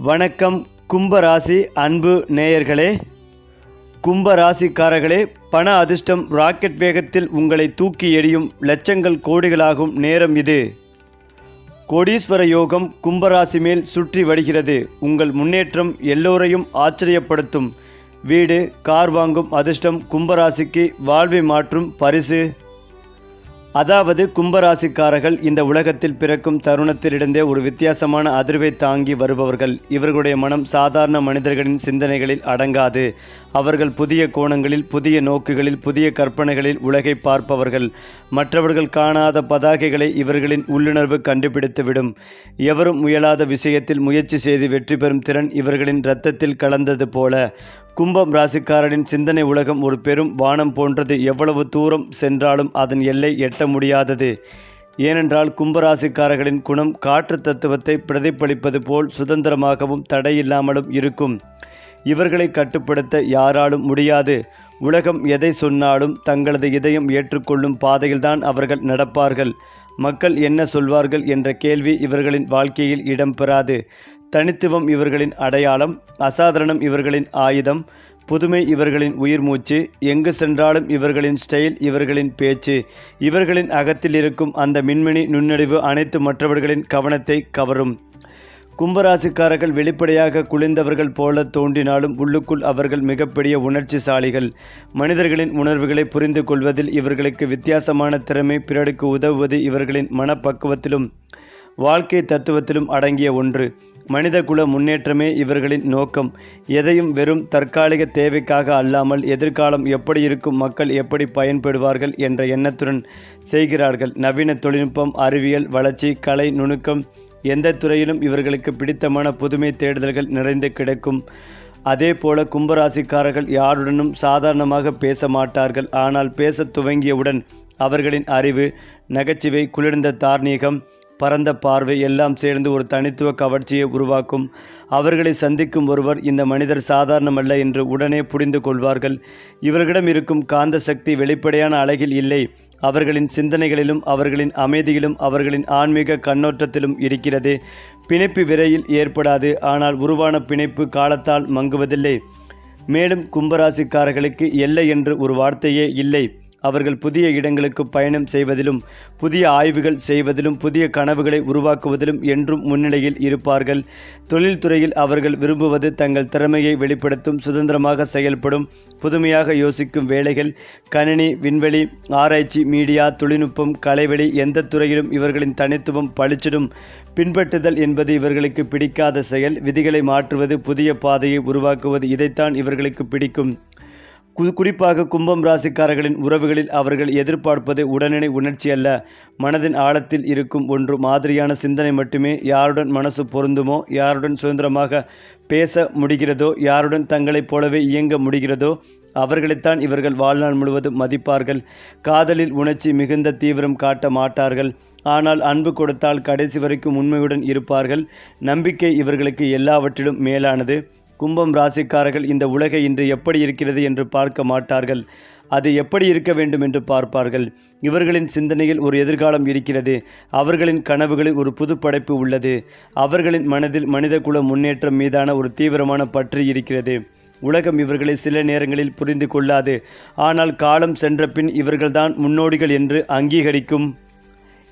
வணக்கம் கும்பராசி அன்பு நேயர்களே. கும்பராசிக்காரர்களே பண அதிர்ஷ்டம் ராக்கெட் வேகத்தில் உங்களை தூக்கி எறியும் லட்சங்கள் கோடிகளாகும் நேரம் இது. கோடீஸ்வர யோகம் கும்பராசி மேல் சுற்றி வருகிறது. உங்கள் முன்னேற்றம் எல்லோரையும் ஆச்சரியப்படுத்தும். வீடு கார் வாங்கும் அதிர்ஷ்டம் கும்பராசிக்கு வாழ்வை மாற்றும் பரிசு. அதாவது கும்பராசிக்காரர்கள் இந்த உலகத்தில் பிறக்கும் தருணத்திலிருந்தே ஒரு வித்தியாசமான அதிர்வை தாங்கி வருபவர்கள். இவர்களுடைய மனம் சாதாரண மனிதர்களின் சிந்தனைகளில் அடங்காது. அவர்கள் புதிய கோணங்களில் புதிய நோக்குகளில் புதிய கற்பனைகளில் உலகை பார்ப்பவர்கள். மற்றவர்கள் காணாத பதாகைகளை இவர்களின் உள்ளுணர்வு கண்டுபிடித்துவிடும். எவரும் முயலாத விஷயத்தில் முயற்சி செய்து வெற்றி பெறும் திறன் இவர்களின் இரத்தத்தில் கலந்தது போல. கும்பம் ராசிக்காரனின் சிந்தனை உலகம் ஒரு பெரும் வானம் போன்றது. எவ்வளவு தூரம் சென்றாலும் அதன் எல்லை எட்ட முடியாதது. ஏனென்றால் கும்பராசிக்காரர்களின் குணம் காற்று தத்துவத்தை பிரதிபலிப்பது போல் சுதந்திரமாகவும் தடையில்லாமலும் இருக்கும். இவர்களை கட்டுப்படுத்த யாராலும் முடியாது. உலகம் எதை சொன்னாலும் தங்களது இதயம் ஏற்றுக்கொள்ளும் பாதையில்தான் அவர்கள் நடப்பார்கள். மக்கள் என்ன சொல்வார்கள் என்ற கேள்வி இவர்களின் வாழ்க்கையில் இடம்பெறாது தனித்துவம் இவர்களின் அடையாளம் அசாதாரணம் இவர்களின் ஆயுதம் புதுமை இவர்களின் உயிர் மூச்சு எங்கு சென்றாலும் இவர்களின் ஸ்டைல் இவர்களின் பேச்சு இவர்களின் அகத்தில் இருக்கும் அந்த மின்மினி நுண்ணறிவு அனைத்து மற்றவர்களின் கவனத்தை கவரும். கும்பராசிக்காரர்கள் வெளிப்படையாக குளிர்ந்தவர்கள் போல தோன்றினாலும் உள்ளுக்குள் அவர்கள் மிகப்பெரிய உணர்ச்சிசாலிகள். மனிதர்களின் உணர்வுகளை புரிந்து கொள்வதில் இவர்களுக்கு வித்தியாசமான திறமை பிறருக்கு உதவுவது இவர்களின் மனப்பக்குவத்திலும் வாழ்க்கை தத்துவத்திலும் அடங்கிய ஒன்று. மனிதகுல முன்னேற்றமே இவர்களின் நோக்கம். எதையும் வெறும் தற்காலிக தேவைக்காக அல்லாமல் எதிர்காலம் எப்படி இருக்கும் மக்கள் எப்படி பயன்படுவார்கள் என்ற எண்ணத்துடன் செய்கிறார்கள். நவீன தொழில்நுட்பம் அறிவியல் வளர்ச்சி கலை நுணுக்கம் எந்த துறையிலும் இவர்களுக்கு பிடித்தமான புதுமை தேடுதல்கள் நிறைந்து கிடைக்கும். அதே போல கும்பராசிக்காரர்கள் யாருடனும் சாதாரணமாக பேச மாட்டார்கள். ஆனால் பேசத் துவங்கியவுடன் அவர்களின் அறிவு நகைச்சுவை குளிர்ந்த தார்மீகம் பரந்த பார்வை எல்லாம் சேர்ந்து ஒரு தனித்துவ கவர்ச்சியை உருவாக்கும். அவர்களை சந்திக்கும் ஒருவர் இந்த மனிதர் சாதாரணமல்ல என்று உடனே புரிந்து கொள்வார்கள். இவர்களிடம் இருக்கும் காந்த சக்தி வெளிப்படையான அழகில் இல்லை. அவர்களின் சிந்தனைகளிலும் அவர்களின் அமைதியிலும் அவர்களின் ஆன்மீக கண்ணோட்டத்திலும் இருக்கிறது. பிணைப்பு விரையில் ஏற்படாது ஆனால் உருவான பிணைப்பு காலத்தால் மங்குவதில்லை. மேலும் கும்பராசிக்காரர்களுக்கு எல்லை என்று ஒரு வார்த்தையே இல்லை. அவர்கள் புதிய இடங்களுக்கு பயணம் செய்வதிலும் புதிய ஆய்வுகள் செய்வதிலும் புதிய கனவுகளை உருவாக்குவதிலும் என்றும் முன்னிலையில் இருப்பார்கள். தொழில்துறையில் அவர்கள் விரும்புவது தங்கள் திறமையை வெளிப்படுத்தும் சுதந்திரமாக செயல்படும் புதுமையாக யோசிக்கும் வேலைகள் கணினி விண்வெளி ஆராய்ச்சி மீடியா தொழில்நுட்பம் கலைவெளி எந்த துறையிலும் இவர்களின் தனித்துவம் பளிச்சிடும் பின்பற்றுதல் என்பது இவர்களுக்கு பிடிக்காத செயல் விதிகளை மாற்றுவது புதிய பாதையை உருவாக்குவது இதைத்தான் இவர்களுக்கு பிடிக்கும். குறிப்பாக கும்பம் ராசிக்காரர்களின் உறவுகளில் அவர்கள் எதிர்பார்ப்பது உடனடி உணர்ச்சி அல்ல மனதின் ஆழத்தில் இருக்கும் ஒன்று மாதிரியான சிந்தனை மட்டுமே யாருடன் மனசு பொருந்துமோ யாருடன் சுதந்திரமாக பேச முடிகிறதோ யாருடன் தங்களைப் போலவே இயங்க முடிகிறதோ அவர்களைத்தான் இவர்கள் வாழ்நாள் முழுவதும் மதிப்பார்கள். காதலில் உணர்ச்சி மிகுந்த தீவிரம் காட்ட மாட்டார்கள். ஆனால் அன்பு கொடுத்தால் கடைசி வரைக்கும் உண்மையுடன் இருப்பார்கள். நம்பிக்கை இவர்களுக்கு எல்லாவற்றிலும் மேலானது. கும்பம் ராசிக்காரர்கள் இந்த உலகை இன்று எப்படி இருக்கிறது என்று பார்க்க மாட்டார்கள். அது எப்படி இருக்க வேண்டும் என்று பார்ப்பார்கள். இவர்களின் சிந்தனையில் ஒரு எதிர்காலம் இருக்கிறது. அவர்களின் கனவுகளில் ஒரு புது படைப்பு உள்ளது. அவர்களின் மனதில் மனிதகுல முன்னேற்றம் மீதான ஒரு தீவிரமான பற்று இருக்கிறது. உலகம் இவர்களை சில நேரங்களில் புரிந்து கொள்ளாது. ஆனால் காலம் சென்ற பின் இவர்கள்தான் முன்னோடிகள் என்று அங்கீகரிக்கும்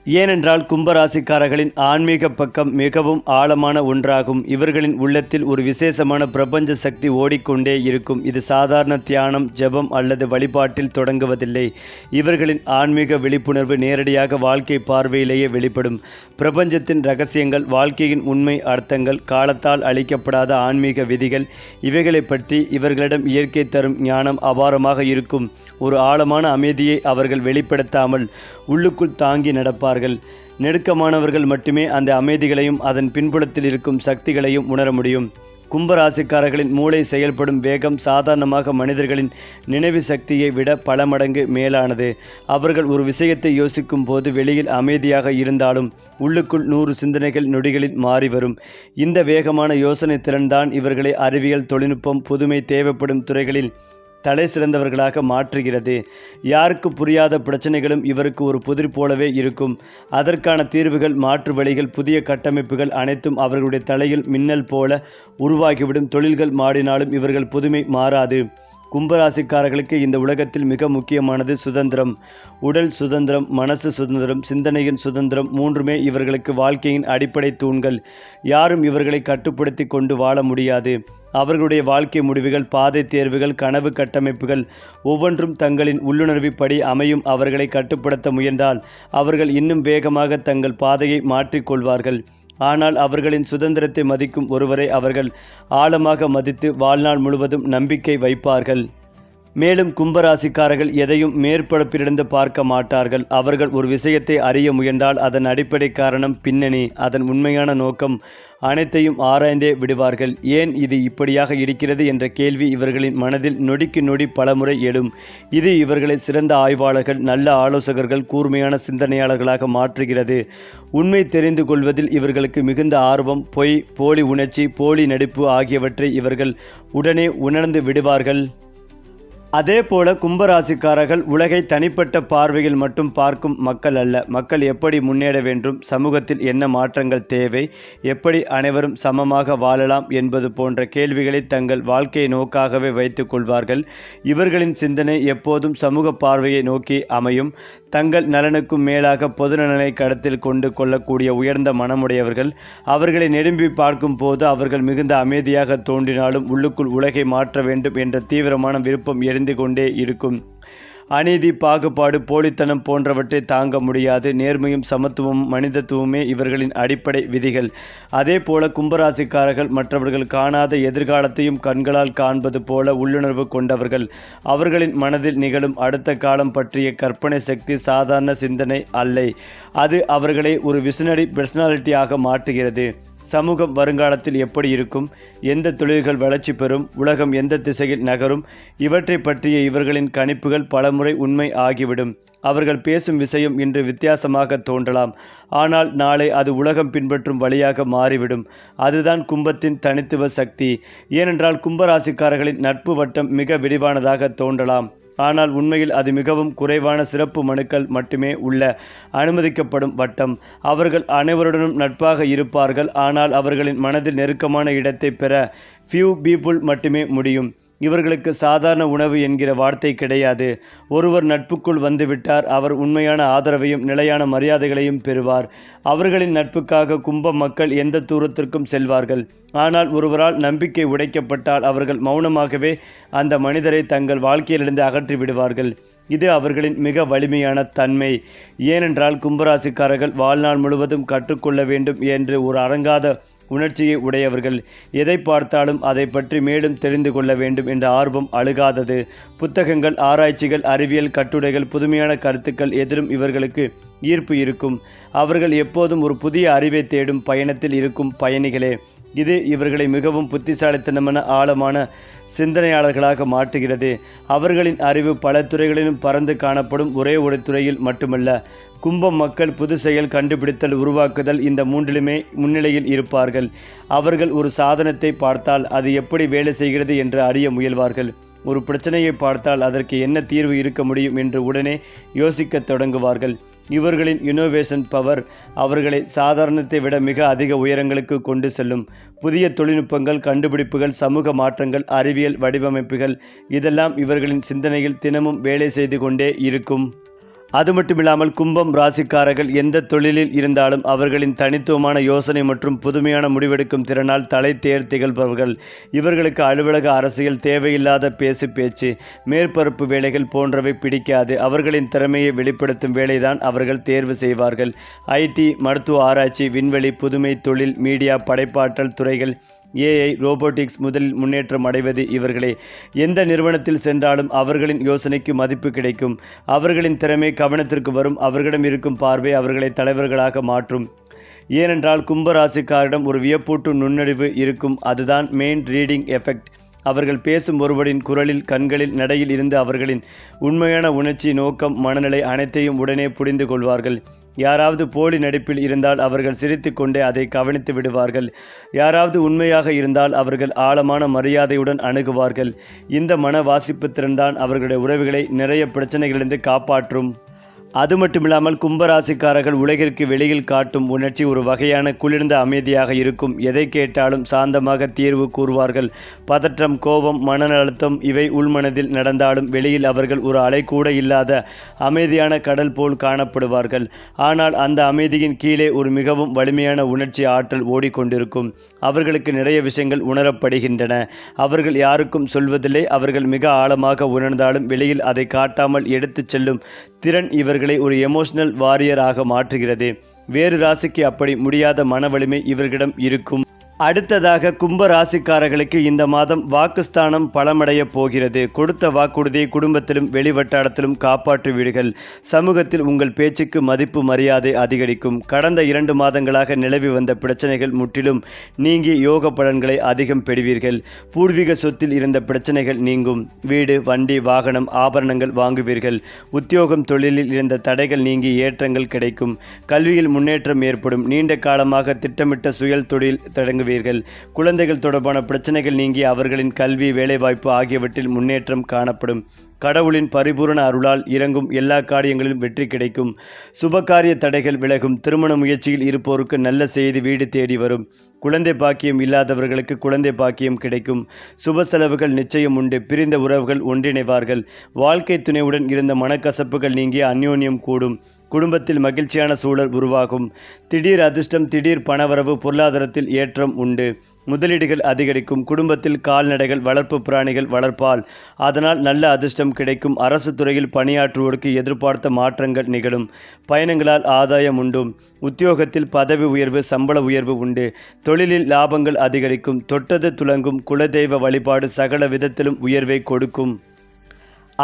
ஏனென்றால் கும்பராசிக்காரர்களின் ஆன்மீக பக்கம் மிகவும் ஆழமான ஒன்றாகும். இவர்களின் உள்ளத்தில் ஒரு விசேஷமான பிரபஞ்ச சக்தி ஓடிக்கொண்டே இருக்கும். இது சாதாரண தியானம் ஜெபம் அல்லது வழிபாட்டில் தொடங்குவதில்லை. இவர்களின் ஆன்மீக விழிப்புணர்வு நேரடியாக வாழ்க்கை பார்வையிலேயே வெளிப்படும். பிரபஞ்சத்தின் ரகசியங்கள் வாழ்க்கையின் உண்மை அர்த்தங்கள் காலத்தால் அளிக்கப்படாத ஆன்மீக விதிகள் இவைகளை பற்றி இவர்களிடம் இயற்கை தரும் ஞானம் அபாரமாக இருக்கும். ஒரு ஆழமான அமைதியை அவர்கள் வெளிப்படுத்தாமல் உள்ளுக்குள் தாங்கி நடப்பார்கள். நெருக்கமானவர்கள் மட்டுமே அந்த அமைதிகளையும் அதன் பின்புலத்தில் இருக்கும் சக்திகளையும் உணர முடியும். கும்பராசிக்காரர்களின் மூளை செயல்படும் வேகம் சாதாரணமாக மனிதர்களின் நினைவு சக்தியை விட பல மடங்கு மேலானது. அவர்கள் ஒரு விஷயத்தை யோசிக்கும் போது வெளியில் அமைதியாக இருந்தாலும் உள்ளுக்குள் நூறு சிந்தனைகள் நொடிகளில் மாறி வரும். இந்த வேகமான யோசனை திறன்தான் இவர்களை அறிவியல் தொழில்நுட்பம் புதுமை தேவைப்படும் துறைகளில் தலை சிறந்தவர்களாக மாற்றுகிறது. யாருக்கு புரியாத பிரச்சனைகளும் இவருக்கு ஒரு புதிர் போலவே இருக்கும். அதற்கான தீர்வுகள் மாற்று வழிகள் புதிய கட்டமைப்புகள் அனைத்தும் அவர்களுடைய தலையில் மின்னல் போல உருவாகிவிடும். தொழில்கள் மாறினாலும் இவர்கள் புதுமை மாறாது. கும்பராசிக்காரர்களுக்கு இந்த உலகத்தில் மிக முக்கியமானது சுதந்திரம். உடல் சுதந்திரம் மனசு சுதந்திரம் சிந்தனையின் சுதந்திரம் மூன்றுமே இவர்களுக்கு வாழ்க்கையின் அடிப்படை தூண்கள். யாரும் இவர்களை கட்டுப்படுத்தி கொண்டு வாழ முடியாது. அவர்களுடைய வாழ்க்கை முடிவுகள் பாதை தேர்வுகள் கனவு கட்டமைப்புகள் ஒவ்வொன்றும் தங்களின் உள்ளுணர்விப்படி அமையும். அவர்களை கட்டுப்படுத்த முயன்றால் அவர்கள் இன்னும் வேகமாக தங்கள் பாதையை மாற்றிக்கொள்வார்கள் ஆனால் அவர்களின் சுதந்திரத்தை மதிக்கும் ஒருவரை அவர்கள் ஆழமாக மதித்து வாழ்நாள் முழுவதும் நம்பிக்கை வைப்பார்கள். மேலும் கும்பராசிக்காரர்கள் எதையும் மேற்பரப்பிலிருந்து பார்க்க மாட்டார்கள். அவர்கள் ஒரு விஷயத்தை அறிய முயன்றால் அதன் அடிப்படை காரணம் பின்னணி அதன் உண்மையான நோக்கம் அனைத்தையும் ஆராய்ந்தே விடுவார்கள். ஏன் இது இப்படியாக இருக்கிறது என்ற கேள்வி இவர்களின் மனதில் நொடிக்கு நொடி பலமுறை எழும். இது இவர்களை சிறந்த ஆய்வாளர்கள் நல்ல ஆலோசகர்கள் கூர்மையான சிந்தனையாளர்களாக மாற்றுகிறது. உண்மை தெரிந்து கொள்வதில் இவர்களுக்கு மிகுந்த ஆர்வம் பொய் போலி உணர்ச்சி போலி நடிப்பு ஆகியவற்றை இவர்கள் உடனே உணர்ந்து விடுவார்கள். அதே போல கும்பராசிக்காரர்கள் உலகை தனிப்பட்ட பார்வையில் மட்டும் பார்க்கும் மக்கள் அல்ல. மக்கள் எப்படி முன்னேற வேண்டும்? சமூகத்தில் என்ன மாற்றங்கள் தேவை? எப்படி அனைவரும் சமமாக வாழலாம் என்பது போன்ற கேள்விகளை தங்கள் வாழ்க்கையை நோக்காகவே வைத்துக் கொள்வார்கள். இவர்களின் சிந்தனை எப்போதும் சமூக பார்வையை நோக்கி அமையும். தங்கள் நலனுக்கும் மேலாக பொதுநலனை கடத்தில் கொண்டு கொள்ளக்கூடிய உயர்ந்த மனமுடையவர்கள் அவர்களை நெடும்பி பார்க்கும் போது அவர்கள் மிகுந்த அமைதியாக தோன்றினாலும் உள்ளுக்குள் உலகை மாற்ற வேண்டும் என்ற தீவிரமான விருப்பம் குறைந்து கொண்டே இருக்கும். அநீதி பாகுபாடு போலித்தனம் போன்றவற்றை தாங்க முடியாது. நேர்மையும் சமத்துவமும் மனிதத்துவமே இவர்களின் அடிப்படை விதிகள். அதே போல கும்பராசிக்காரர்கள் மற்றவர்கள் காணாத எதிர்காலத்தையும் கண்களால் காண்பது போல உள்ளுணர்வு கொண்டவர்கள். அவர்களின் மனதில் நிகழும் அடுத்த காலம் பற்றிய கற்பனை சக்தி சாதாரண சிந்தனை அல்ல. அது அவர்களை ஒரு விசனடி பர்சனாலிட்டியாக மாற்றுகிறது. சமூகம் வருங்காலத்தில் எப்படி இருக்கும்? எந்த தொழில்கள் வளர்ச்சி பெறும்? உலகம் எந்த திசையில் நகரும்? இவற்றை பற்றிய இவர்களின் கணிப்புகள் பலமுறை உண்மை ஆகிவிடும். அவர்கள் பேசும் விஷயம் இன்று வித்தியாசமாக தோன்றலாம். ஆனால் நாளை அது உலகம் பின்பற்றும் வழியாக மாறிவிடும். அதுதான் கும்பத்தின் தனித்துவ சக்தி. ஏனென்றால் கும்பராசிக்காரர்களின் நட்பு வட்டம் மிக விரிவானதாக தோன்றலாம். ஆனால் உண்மையில் அது மிகவும் குறைவான சிறப்பு மனுக்கள் மட்டுமே உள்ள அனுமதிக்கப்படும் வட்டம். அவர்கள் அனைவருடனும் நட்பாக இருப்பார்கள் ஆனால் அவர்களின் மனதில் நெருக்கமான இடத்தை பெற ஃபியூ பீப்புள் மட்டுமே முடியும். இவர்களுக்கு சாதாரண உணவு என்கிற வார்த்தை கிடையாது. ஒருவர் நட்புக்குள் வந்துவிட்டார் அவர் உண்மையான ஆதரவையும் நிலையான மரியாதைகளையும் பெறுவார். அவர்களின் நட்புக்காக கும்ப மக்கள் எந்த தூரத்திற்கும் செல்வார்கள். ஆனால் ஒருவரால் நம்பிக்கை உடைக்கப்பட்டால் அவர்கள் மௌனமாகவே அந்த மனிதரை தங்கள் வாழ்க்கையிலிருந்து அகற்றி விடுவார்கள். இது அவர்களின் மிக வலிமையான தன்மை. ஏனென்றால் கும்பராசிக்காரர்கள் வாழ்நாள் முழுவதும் கற்றுக்கொள்ள வேண்டும் என்று ஒரு அரங்காத உணர்ச்சியை உடையவர்கள் எதை பார்த்தாலும் அதை பற்றி மேலும் தெரிந்து கொள்ள வேண்டும் என்ற ஆர்வம் அழுகாதது. புத்தகங்கள் ஆராய்ச்சிகள் அறிவியல் கட்டுரைகள் புதுமையான கருத்துக்கள் எதிரும் இவர்களுக்கு ஈர்ப்பு இருக்கும். அவர்கள் எப்போதும் ஒரு புதிய அறிவை தேடும் பயணத்தில் இருக்கும் பயணிகளே. இது இவர்களை மிகவும் புத்திசாலித்தனமான ஆழமான சிந்தனையாளர்களாக மாற்றுகிறது. அவர்களின் அறிவு பல துறைகளிலும் பறந்து காணப்படும் ஒரே ஒரு துறையில் மட்டுமல்ல கும்பம் மக்கள் புது செயல் கண்டுபிடித்தல் உருவாக்குதல் இந்த மூன்றிலுமே முன்னிலையில் இருப்பார்கள். அவர்கள் ஒரு சாதனத்தை பார்த்தால் அது எப்படி வேலை செய்கிறது என்று அறிய முயல்வார்கள். ஒரு பிரச்சனையை பார்த்தால் அதற்கு என்ன தீர்வு இருக்க முடியும் என்று உடனே யோசிக்கத் தொடங்குவார்கள். இவர்களின் இனோவேஷன் பவர் அவர்களை சாதாரணத்தை விட மிக அதிக உயரங்களுக்கு கொண்டு செல்லும். புதிய தொழில்நுட்பங்கள் கண்டுபிடிப்புகள் சமூக மாற்றங்கள் அறிவியல் வடிவமைப்புகள் இதெல்லாம் இவர்களின் சிந்தனையில் தினமும் வேலை செய்து கொண்டே இருக்கும். அது மட்டுமில்லாமல் கும்பம் ராசிக்காரர்கள் எந்த தொழிலில் இருந்தாலும் அவர்களின் தனித்துவமான யோசனை மற்றும் புதுமையான முடிவெடுக்கும் திறனால் தலை தேர் திகழ்பவர்கள். இவர்களுக்கு அலுவலக அரசியல் தேவையில்லாத பேசு பேச்சு மேற்பரப்பு வேலைகள் போன்றவை பிடிக்காது. அவர்களின் திறமையை வெளிப்படுத்தும் வேலைதான் அவர்கள் தேர்வு செய்வார்கள். ஐடி மருத்துவ ஆராய்ச்சி விண்வெளி புதுமை தொழில் மீடியா படைப்பாற்றல் துறைகள் ஏஐ ரோபோட்டிக்ஸ் முதலில் முன்னேற்றம் அடைவது இவர்களே. எந்த நிறுவனத்தில் சென்றாலும் அவர்களின் யோசனைக்கு மதிப்பு கிடைக்கும். அவர்களின் திறமை கவனத்திற்கு வரும். அவர்களிடம் இருக்கும் பார்வை அவர்களை தலைவர்களாக மாற்றும். ஏனென்றால் கும்பராசிக்காரிடம் ஒரு வியப்பூட்டும் நுண்ணறிவு இருக்கும். அதுதான் மெயின் ரீடிங் எஃபெக்ட் அவர்கள் பேசும் ஒருவரின் குரலில் கண்களில் நடையில் இருந்து அவர்களின் உண்மையான உணர்ச்சி நோக்கம் மனநிலை அனைத்தையும் உடனே புரிந்து கொள்வார்கள். யாராவது போலி நடிப்பில் இருந்தால் அவர்கள் சிரித்துக்கொண்டே அதை கவனித்து விடுவார்கள். யாராவது உண்மையாக இருந்தால் அவர்கள் ஆழமான மரியாதையுடன் அணுகுவார்கள். இந்த மன வாசிப்பு திறன்தான் அவர்களுடைய உறவுகளை நிறைய பிரச்சனைகளிலிருந்து காப்பாற்றும். அது மட்டுமில்லாமல் கும்பராசிக்காரர்கள் உலகிற்கு வெளியில் காட்டும் உணர்ச்சி ஒரு வகையான குளிர்ந்த அமைதியாக இருக்கும். எதை கேட்டாலும் சாந்தமாக தீர்வு கூறுவார்கள். பதற்றம் கோபம் மன அழுத்தம் இவை உள்மனதில் நடந்தாலும் வெளியில் அவர்கள் ஒரு அலை கூட இல்லாத அமைதியான கடல் போல் காணப்படுவார்கள். ஆனால் அந்த அமைதியின் கீழே ஒரு மிகவும் வலிமையான உணர்ச்சி ஆற்றல் ஓடிக்கொண்டிருக்கும். அவர்களுக்கு நிறைய விஷயங்கள் உணரப்படுகின்றன. அவர்கள் யாருக்கும் சொல்வதில்லை. அவர்கள் மிக ஆழமாக உணர்ந்தாலும் வெளியில் அதை காட்டாமல் எடுத்துச் செல்லும் திறன் இவர்கள் ஒரு எமோஷனல் வாரியராக மாற்றுகிறது. வேறு ராசிக்கு அப்படி முடியாத மன வலிமை இவர்களிடம் இருக்கும். அடுத்ததாக கும்ப ராசிக்காரர்களுக்கு இந்த மாதம் வாக்குஸ்தானம் பலமடைய போகிறது. கொடுத்த வாக்குறுதியை குடும்பத்திலும் வெளிவட்டாரத்திலும் காப்பாற்று வீடுகள். சமூகத்தில் உங்கள் பேச்சுக்கு மதிப்பு மரியாதை அதிகரிக்கும். கடந்த இரண்டு மாதங்களாக நிலவி வந்த பிரச்சனைகள் முற்றிலும் நீங்கி யோக பலன்களை அதிகம் பெறுவீர்கள். பூர்வீக சொத்தில் இருந்த பிரச்சனைகள் நீங்கும். வீடு வண்டி வாகனம் ஆபரணங்கள் வாங்குவீர்கள். உத்தியோகம் தொழிலில் இருந்த தடைகள் நீங்கி ஏற்றங்கள் கிடைக்கும். கல்வியில் முன்னேற்றம் ஏற்படும். நீண்ட காலமாக திட்டமிட்ட சுயல் தொழில் தொடங்குவீர்கள் குழந்தைகள் தொடர்பான பிரச்சனைகள் நீங்கி அவர்களின் கல்வி வேலைவாய்ப்பு ஆகியவற்றில் முன்னேற்றம் காணப்படும். கடவுளின் பரிபூரண அருளால் இறங்கும் எல்லா காரியங்களிலும் வெற்றி கிடைக்கும். சுபகாரிய தடைகள் விலகும். திருமண முயற்சியில் இருப்போருக்கு நல்ல செய்தி வீடு தேடி வரும். குழந்தை பாக்கியம் இல்லாதவர்களுக்கு குழந்தை பாக்கியம் கிடைக்கும். சுப செலவுகள் நிச்சயம் உண்டு. பிரிந்த உறவுகள் ஒன்றிணைவார்கள். வாழ்க்கை துணையுடன் இருந்த மனக்கசப்புகள் நீங்கிய அந்யோன்யம் கூடும். குடும்பத்தில் மகிழ்ச்சியான சூழல் உருவாகும். திடீர் அதிர்ஷ்டம் திடீர் பணவரவு பொருளாதாரத்தில் ஏற்றம் உண்டு. முதலீடுகள் அதிகரிக்கும் குடும்பத்தில் கால்நடைகள் வளர்ப்பு பிராணிகள் வளர்ப்பால். அதனால் நல்ல அதிர்ஷ்டம் கிடைக்கும். அரசு துறையில் பணியாற்றுவோருக்கு எதிர்பார்த்த மாற்றங்கள் நிகழும். பயணங்களால் ஆதாயம் உண்டும். உத்தியோகத்தில் பதவி உயர்வு சம்பள உயர்வு உண்டு. தொழிலில் லாபங்கள் அதிகரிக்கும். தொட்டது துலங்கும் குலதெய்வ வழிபாடு சகல விதத்திலும் உயர்வை கொடுக்கும்.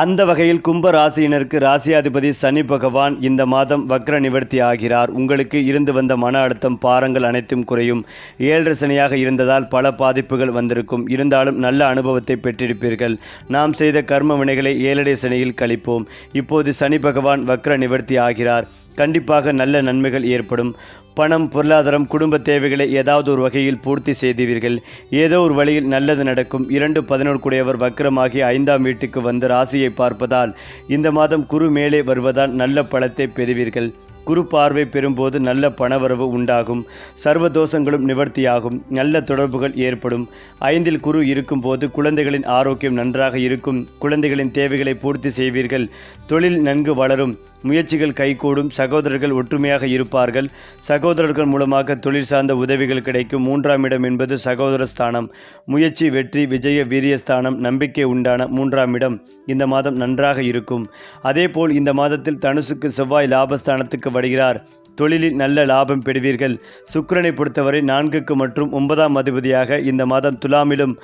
அந்த வகையில் கும்ப ராசியினருக்கு ராசியாதிபதி சனி பகவான் இந்த மாதம் வக்ர நிவர்த்தி ஆகிறார். உங்களுக்கு இருந்து வந்த மன அழுத்தம் பாரங்கள் அனைத்தும் குறையும். ஏழரை சனியாக இருந்ததால் பல பாதிப்புகள் வந்திருக்கும். இருந்தாலும் நல்ல அனுபவத்தை பெற்றிருப்பீர்கள். நாம் செய்த கர்ம வினைகளை ஏழரை சனியில் கழிப்போம். இப்போது சனி பகவான் வக்ர நிவர்த்தி ஆகிறார். கண்டிப்பாக நல்ல நன்மைகள் ஏற்படும். பணம் பொருளாதாரம் குடும்ப தேவைகளை ஏதாவது ஒரு வகையில் பூர்த்தி செய்தீர்கள். ஏதோ ஒரு வழியில் நல்லது நடக்கும். இரண்டு பதினோரு கூடியவர் வக்கரமாகி ஐந்தாம் வீட்டுக்கு வந்து ராசியை பார்ப்பதால் இந்த மாதம் குரு மேலே வருவதால் நல்ல பழத்தை பெறுவீர்கள். குரு பார்வை பெறும்போது நல்ல பணவரவு உண்டாகும். சர்வ தோஷங்களும் நிவர்த்தியாகும். நல்ல தொடர்புகள் ஏற்படும். ஐந்தில் குரு இருக்கும்போது குழந்தைகளின் ஆரோக்கியம் நன்றாக இருக்கும். குழந்தைகளின் தேவைகளை பூர்த்தி செய்வீர்கள். தொழில் நன்கு வளரும். முயற்சிகள் கைகூடும் சகோதரர்கள் ஒற்றுமையாக இருப்பார்கள். சகோதரர்கள் மூலமாக தொழில் சார்ந்த உதவிகள் கிடைக்கும். மூன்றாம் இடம் என்பது சகோதர ஸ்தானம். முயற்சி வெற்றி விஜய வீரியஸ்தானம் நம்பிக்கை உண்டான மூன்றாம் இடம். இந்த மாதம் நன்றாக இருக்கும். அதேபோல் இந்த மாதத்தில் தனுசுக்கு செவ்வாய் லாபஸ்தானத்துக்கு வருகிறார். தொழிலில் நல்ல லாபம் பெறுவீர்கள். சுக்கரனை பொறுத்தவரை நான்குக்கு மற்றும் ஒன்பதாம் அதிபதியாக இந்த மாதம் துலாமிலும்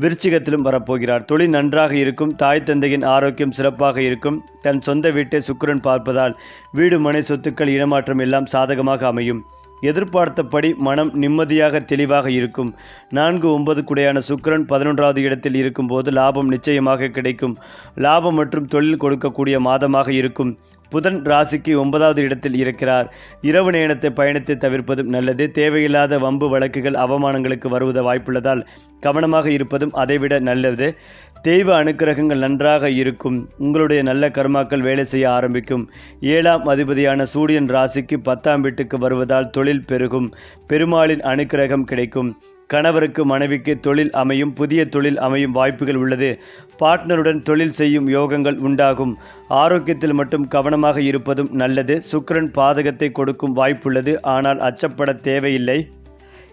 விருச்சிகத்திலும் வரப்போகிறார். தொழில் நன்றாக இருக்கும் தாய் தந்தையின் ஆரோக்கியம் சிறப்பாக இருக்கும். தன் சொந்த வீட்டை சுக்கரன் பார்ப்பதால் வீடு மனை சொத்துக்கள் இடமாற்றம் எல்லாம் சாதகமாக அமையும். எதிர்பார்த்தபடி மனம் நிம்மதியாக தெளிவாக இருக்கும். நான்கு ஒன்பது குடையான சுக்கரன் பதினொன்றாவது இடத்தில் இருக்கும்போது லாபம் நிச்சயமாக கிடைக்கும். லாபம் மற்றும் தொழில் கொடுக்கக்கூடிய மாதமாக இருக்கும். புதன் ராசிக்கு ஒன்பதாவது இடத்தில் இருக்கிறார். இரவு நேரத்தை பயணத்தை தவிர்ப்பதும் நல்லது. தேவையில்லாத வம்பு வழக்குகள் அவமானங்களுக்கு வருவத வாய்ப்புள்ளதால் கவனமாக இருப்பதும் அதைவிட நல்லது. தெய்வ அனுக்கிரகங்கள் நன்றாக இருக்கும். உங்களுடைய நல்ல கர்மாக்கள் வேலை செய்ய ஆரம்பிக்கும். ஏழாம் அதிபதியான சூரியன் ராசிக்கு பத்தாம் வீட்டுக்கு வருவதால் தொழில் பெருகும். பெருமாளின் அனுக்கிரகம் கிடைக்கும். கணவருக்கு மனைவிக்கு தொழில் அமையும் புதிய தொழில் அமையும் வாய்ப்புகள் உள்ளது. பார்ட்னருடன் தொழில் செய்யும் யோகங்கள் உண்டாகும். ஆரோக்கியத்தில் மட்டும் கவனமாக இருப்பதும் நல்லது. சுக்ரன் பாதகத்தை கொடுக்கும் வாய்ப்புள்ளது. ஆனால் அச்சப்பட தேவையில்லை.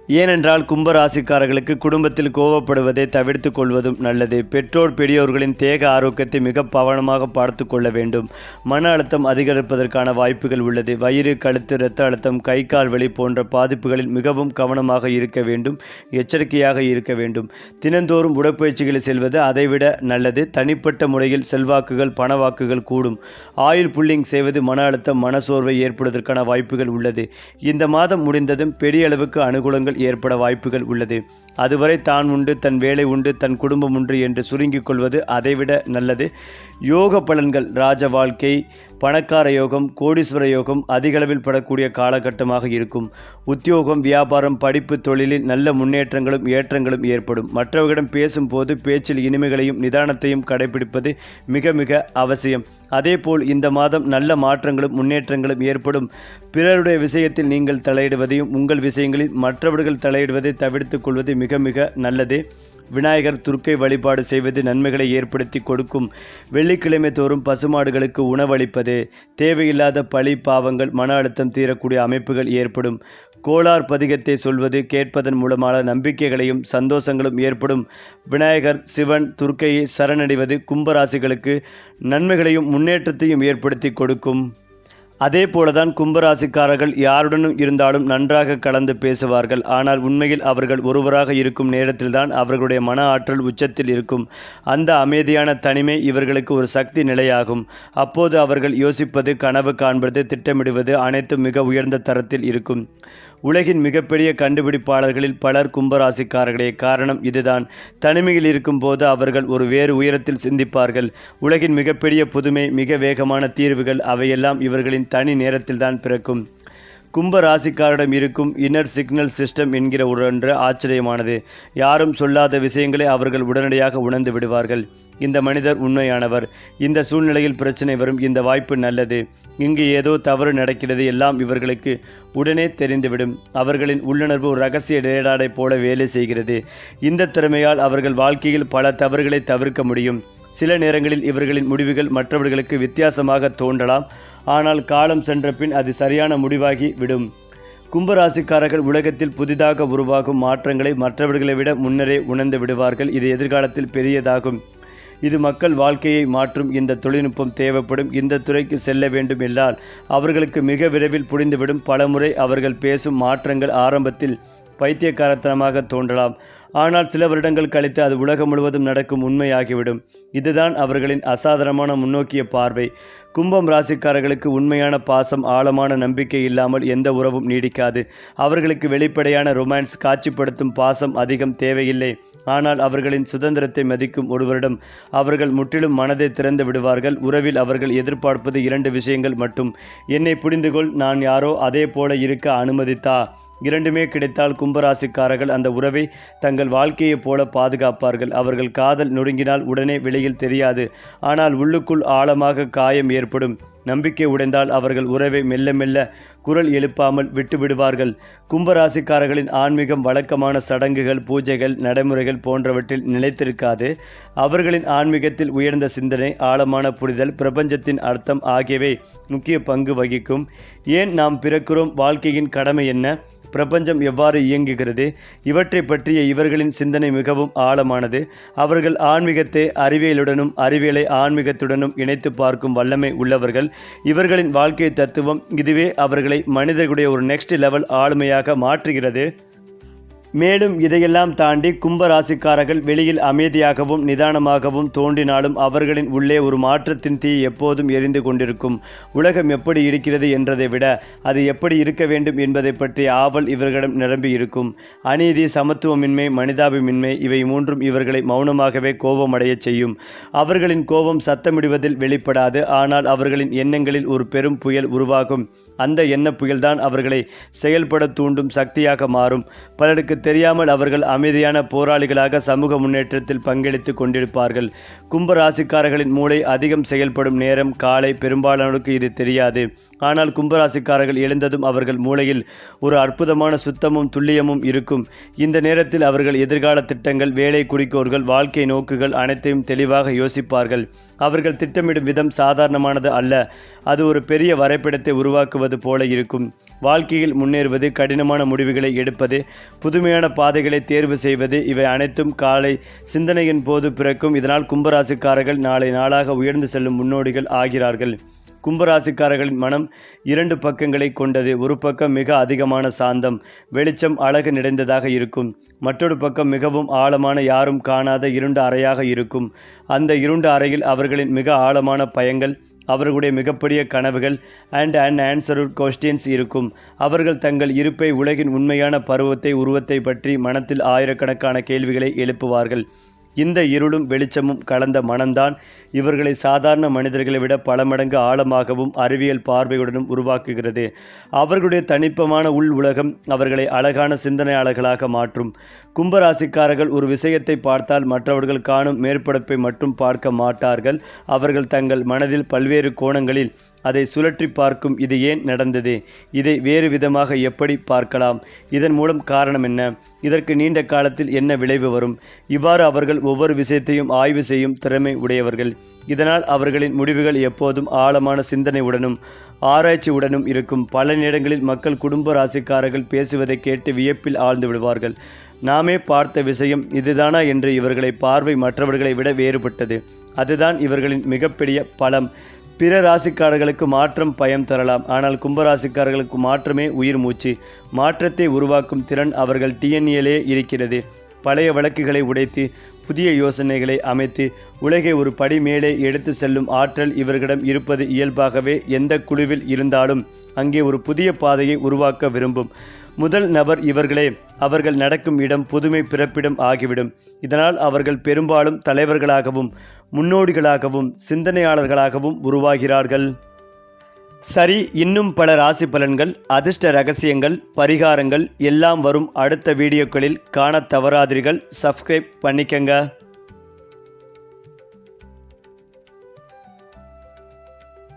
ஏனென்றால் கும்பராசிக்காரர்களுக்கு குடும்பத்தில் கோபப்படுவதை தவிர்த்து கொள்வதும் நல்லது. பெற்றோர் பெரியோர்களின் தேக ஆரோக்கியத்தை மிக கவனமாக பார்த்து கொள்ள வேண்டும். மன அழுத்தம் அதிகரிப்பதற்கான வாய்ப்புகள் உள்ளது. வயிறு கழுத்து இரத்த அழுத்தம் கை கால் வலி போன்ற பாதிப்புகளில் மிகவும் கவனமாக இருக்க வேண்டும். எச்சரிக்கையாக இருக்க வேண்டும். தினந்தோறும் உடற்பயிற்சிகளில் செல்வது அதைவிட நல்லது. தனிப்பட்ட முறையில் செல்வாக்குகள் பணவாக்குகள் கூடும். ஆயில் புல்லிங் செய்வது மன அழுத்தம் மனசோர்வை ஏற்படுவதற்கான வாய்ப்புகள் உள்ளது. இந்த மாதம் முடிந்ததும் பெரிய அளவுக்கு அனுகூலங்கள் மாற்றங்கள் ஏற்பட வாய்ப்புகள் உள்ளது. அதுவரை தான் உண்டு தன் வேலை உண்டு தன் குடும்பம் உண்டு என்று சுருங்கிக் கொள்வது அதைவிட நல்லது. யோக பலன்கள். ராஜ வாழ்க்கை பணக்கார யோகம் கோடீஸ்வர யோகம் அதிகளவில் படக்கூடிய காலகட்டமாக இருக்கும். உத்தியோகம் வியாபாரம் படிப்பு தொழிலில் நல்ல முன்னேற்றங்களும் ஏற்றங்களும் ஏற்படும். மற்றவர்களிடம் பேசும்போது பேச்சில் இனிமைகளையும் நிதானத்தையும் கடைபிடிப்பது மிக மிக அவசியம். அதேபோல் இந்த மாதம் நல்ல மாற்றங்களும் முன்னேற்றங்களும் ஏற்படும். பிறருடைய விஷயத்தில் நீங்கள் தலையிடுவதையும் உங்கள் விஷயங்களில் மற்றவர்கள் தலையிடுவதை தவிர்த்துக் கொள்வது மிக மிக நல்லது. விநாயகர் துர்க்கை வழிபாடு செய்வது நன்மைகளை ஏற்படுத்தி கொடுக்கும். வெள்ளிக்கிழமை தோறும் பசுமாடுகளுக்கு உணவளிப்பது. தேவையில்லாத பழி பாவங்கள் மன அழுத்தம் தீரக்கூடிய அமைப்புகள் ஏற்படும். கோளார் பதிகத்தை சொல்வது கேட்பதன் மூலமான நம்பிக்கைகளையும் சந்தோஷங்களும் ஏற்படும். விநாயகர் சிவன் துர்க்கையை சரணடைவது கும்பராசிகளுக்கு நன்மைகளையும் முன்னேற்றத்தையும் ஏற்படுத்தி கொடுக்கும். அதே போலதான் கும்பராசிக்காரர்கள் யாருடனும் இருந்தாலும் நன்றாக கலந்து பேசுவார்கள். ஆனால் உண்மையில் அவர்கள் ஒருவராக இருக்கும் நேரத்தில்தான் அவர்களுடைய மன ஆற்றல் உச்சத்தில் இருக்கும். அந்த அமைதியான தனிமை இவர்களுக்கு ஒரு சக்தி நிலையாகும். அப்போது அவர்கள் யோசிப்பது கனவு காண்பது திட்டமிடுவது அனைத்தும் மிக உயர்ந்த தரத்தில் இருக்கும். உலகின் மிகப்பெரிய கண்டுபிடிப்பாளர்களில் பலர் கும்பராசிக்காரர்களே. காரணம் இதுதான். தனிமையில் இருக்கும்போது அவர்கள் ஒரு வேறு உயரத்தில் சிந்திப்பார்கள். உலகின் மிகப்பெரிய புதுமை மிக வேகமான தீர்வுகள் அவையெல்லாம் இவர்களின் தனி நேரத்தில்தான் பிறக்கும். கும்ப ராசிக்காரிடம் இருக்கும் இன்னர் சிக்னல் சிஸ்டம் என்கிற ஒன்று ஆச்சரியமானது. யாரும் சொல்லாத விஷயங்களை அவர்கள் உடனடியாக உணர்ந்து விடுவார்கள். இந்த மனிதர் உண்மையானவர். இந்த சூழ்நிலையில் பிரச்சனை வரும் இந்த வாய்ப்பு நல்லது. இங்கு ஏதோ தவறு நடக்கிறது எல்லாம் இவர்களுக்கு உடனே தெரிந்துவிடும். அவர்களின் உள்ளுணர்வு ஒரு ரகசிய ரேடாடை போல வேலை செய்கிறது. இந்த திறமையால் அவர்கள் வாழ்க்கையில் பல தவறுகளை தவிர்க்க முடியும். சில நேரங்களில் இவர்களின் முடிவுகள் மற்றவர்களுக்கு வித்தியாசமாக தோன்றலாம். ஆனால் காலம் சென்ற பின் அது சரியான முடிவாகி விடும். கும்பராசிக்காரர்கள் உலகத்தில் புதிதாக உருவாகும் மாற்றங்களை மற்றவர்களை விட முன்னரே உணர்ந்து விடுவார்கள். இது எதிர்காலத்தில் பெரியதாகும். இது மக்கள் வாழ்க்கையை மாற்றும். இந்த தொழில்நுட்பம் தேவைப்படும். இந்த துறைக்கு செல்ல வேண்டும் என்றால் அவர்களுக்கு மிக விரைவில் புரிந்துவிடும். பலமுறை அவர்கள் பேசும் மாற்றங்கள் ஆரம்பத்தில் பைத்தியக்காரத்தனமாக தோன்றலாம். ஆனால் சில வருடங்கள் கழித்து அது உலகம் முழுவதும் நடக்கும் உண்மையாகிவிடும். இதுதான் அவர்களின் அசாதாரணமான முன்னோக்கிய பார்வை. கும்பம் ராசிக்காரர்களுக்கு உண்மையான பாசம் ஆழமான நம்பிக்கை இல்லாமல் எந்த உறவும் நீடிக்காது. அவர்களுக்கு வெளிப்படையான ரொமான்ஸ் காட்சிப்படுத்தும் பாசம் அதிகம் தேவையில்லை. ஆனால் அவர்களின் சுதந்திரத்தை மதிக்கும் ஒருவரிடம் அவர்கள் முற்றிலும் மனதை திறந்து விடுவார்கள். உறவில் அவர்கள் எதிர்பார்ப்பது இரண்டு விஷயங்கள் மட்டும். என்னை புரிந்துகொள் நான் யாரோ அதே போல இருக்க அனுமதித்தா? இரண்டுமே கிடைத்தால் கும்பராசிக்காரர்கள் அந்த உறவை தங்கள் வாழ்க்கையைப் போல பாதுகாப்பார்கள். அவர்கள் காதல் நொறுங்கினால் உடனே வெளியில் தெரியாது. ஆனால் உள்ளுக்குள் ஆழமாக காயம் ஏற்படும். நம்பிக்கை உடைந்தால் அவர்கள் உறவை மெல்ல மெல்ல குரல் எழுப்பாமல் விட்டு விடுவார்கள் கும்பராசிக்காரர்களின் ஆன்மீகம் வழக்கமான சடங்குகள் பூஜைகள் நடைமுறைகள் போன்றவற்றில் நிலைத்திருக்காது. அவர்களின் ஆன்மீகத்தில் உயர்ந்த சிந்தனை ஆழமான புரிதல் பிரபஞ்சத்தின் அர்த்தம் ஆகியவை முக்கிய பங்கு வகிக்கும். ஏன் நாம் பிறக்கிறோம்? வாழ்க்கையின் கடமை என்ன? பிரபஞ்சம் எவ்வாறு இயங்குகிறது? இவற்றை பற்றிய இவர்களின் சிந்தனை மிகவும் ஆழமானது. அவர்கள் ஆன்மீகத்தை அறிவியலுடனும் அறிவியலை ஆன்மீகத்துடனும் இணைத்து பார்க்கும் வல்லமை உள்ளவர்கள். இவர்களின் வாழ்க்கை தத்துவம் இதுவே அவர்களை மனிதர்களுடைய ஒரு நெக்ஸ்ட் லெவல் ஆளுமையாக மாற்றுகிறது. மேலும் இதையெல்லாம் தாண்டி கும்பராசிக்காரர்கள் வெளியில் அமைதியாகவும் நிதானமாகவும் தோன்றினாலும் அவர்களின் உள்ளே ஒரு மாற்றத்தின் தீ எப்போதும் எரிந்து கொண்டிருக்கும். உலகம் எப்படி இருக்கிறது என்றதை விட அது எப்படி இருக்க வேண்டும் என்பதை பற்றிய ஆவல் இவர்களிடம் நிரம்பி இருக்கும். அநீதி சமத்துவமின்மை மனிதாபிமின்மை இவை மூன்றும் இவர்களை மௌனமாகவே கோபமடையச் செய்யும். அவர்களின் கோபம் சத்தமிடுவதில் வெளிப்படாது ஆனால் அவர்களின் எண்ணங்களில் ஒரு பெரும் புயல் உருவாகும். அந்த எண்ண புயல்தான் அவர்களை செயல்பட தூண்டும் சக்தியாக மாறும். பலருக்கு தெரியாமல் அவர்கள் அமைதியான போராளிகளாக சமூக முன்னேற்றத்தில் பங்கெடுத்து கொண்டிருப்பார்கள். கும்பராசிக்காரர்களின் மூளை அதிகம் செயல்படும் நேரம் காலை பெரும்பாலானோருக்கு இது தெரியாது. ஆனால் கும்பராசிக்காரர்கள் எழுந்ததும் அவர்கள் மூளையில் ஒரு அற்புதமான சுத்தமும் துல்லியமும் இருக்கும். இந்த நேரத்தில் அவர்கள் எதிர்கால திட்டங்கள் வேலை குறிக்கோள்கள் வாழ்க்கை நோக்குகள் அனைத்தையும் தெளிவாக யோசிப்பார்கள். அவர்கள் திட்டமிடும் விதம் சாதாரணமானது அல்ல. அது ஒரு பெரிய வரைபடத்தை உருவாக்குவது போல இருக்கும். வாழ்க்கையில் முன்னேறுவது கடினமான முடிவுகளை எடுப்பது புதுமையான பாதைகளை தேர்வு செய்வது இவை அனைத்தும் காலை சிந்தனையின் போது பிறக்கும். இதனால் கும்பராசிக்காரர்கள் நாளை நாளாக உயர்ந்து செல்லும் முன்னோடிகள் ஆகிறார்கள். கும்பராசிக்காரர்களின் மனம் இரண்டு பக்கங்களை கொண்டது. ஒரு பக்கம் மிக அதிகமான சாந்தம் வெளிச்சம் அழகு நிறைந்ததாக இருக்கும். மற்றொரு பக்கம் மிகவும் ஆழமான யாரும் காணாத இருண்ட அறையாக இருக்கும். அந்த இருண்ட அறையில் அவர்களின் மிக ஆழமான பயங்கள் அவர்களுடைய மிகப்பெரிய கனவுகள் அண்ட் அண்ட் ஆன்சர் கொஸ்டின்ஸ் இருக்கும். அவர்கள் தங்கள் இருப்பை உலகின் உண்மையான பருவத்தை உருவத்தை பற்றி மனத்தில் ஆயிரக்கணக்கான கேள்விகளை எழுப்புவார்கள். இந்த இருளும் வெளிச்சமும் கலந்த மனம்தான் இவர்களை சாதாரண மனிதர்களை விட பல மடங்கு ஆழமாகவும் அறிவியல் பார்வையுடனும் உருவாக்குகிறது. அவர்களுடைய தனிப்பமான உள் உலகம் அவர்களை அழகான சிந்தனையாளர்களாக மாற்றும். கும்பராசிக்காரர்கள் ஒரு விஷயத்தை பார்த்தால் மற்றவர்கள் காணும் மேற்படப்பை மட்டும் பார்க்க மாட்டார்கள். அவர்கள் தங்கள் மனதில் பல்வேறு கோணங்களில் அதை சுழற்றி பார்க்கும் இது ஏன் நடந்தது? இதை வேறு விதமாக எப்படி பார்க்கலாம்? இதன் மூலம் காரணம் என்ன? இதற்கு நீண்ட காலத்தில் என்ன விளைவு வரும்? இவ்வாறு அவர்கள் ஒவ்வொரு விஷயத்தையும் ஆய்வு செய்யும் திறமை உடையவர்கள். இதனால் அவர்களின் முடிவுகள் எப்போதும் ஆழமான சிந்தனையுடனும் ஆராய்ச்சியுடனும் இருக்கும். பல நேரங்களில் மக்கள் குடும்ப ராசிக்காரர்கள் பேசுவதை கேட்டு வியப்பில் ஆழ்ந்து விடுவார்கள். நாமே பார்த்த விஷயம் இதுதானா என்று இவர்களை பார்வை மற்றவர்களை விட வேறுபட்டது. அதுதான் இவர்களின் மிகப்பெரிய பலம். பிற ராசிக்காரர்களுக்கு மாற்றம் பயம் தரலாம். ஆனால் கும்பராசிக்காரர்களுக்கு மாற்றமே உயிர் மூச்சு. மாற்றத்தை உருவாக்கும் திறன் அவர்கள் டிஎன்ஏலே இருக்கிறது. பழைய வழக்குகளை உடைத்து புதிய யோசனைகளை அமைத்து உலகை ஒரு படி மேலே எடுத்து செல்லும் ஆற்றல் இவர்களிடம் இருப்பது இயல்பாகவே எந்த குழுவில் இருந்தாலும் அங்கே ஒரு புதிய பாதையை உருவாக்க விரும்பும். முதல் நபர் இவர்களே. அவர்கள் நடக்கும் இடம் புதுமை பிறப்பிடம் ஆகிவிடும். இதனால் அவர்கள் பெரும்பாலும் தலைவர்களாகவும் முன்னோடிகளாகவும் சிந்தனையாளர்களாகவும் உருவாகிறார்கள். சரி இன்னும் பல ராசி பலன்கள் அதிர்ஷ்ட ரகசியங்கள் பரிகாரங்கள் எல்லாம் வரும் அடுத்த வீடியோக்களில் காணத் தவறாதீர்கள். சப்ஸ்கிரைப் பண்ணிக்கங்க.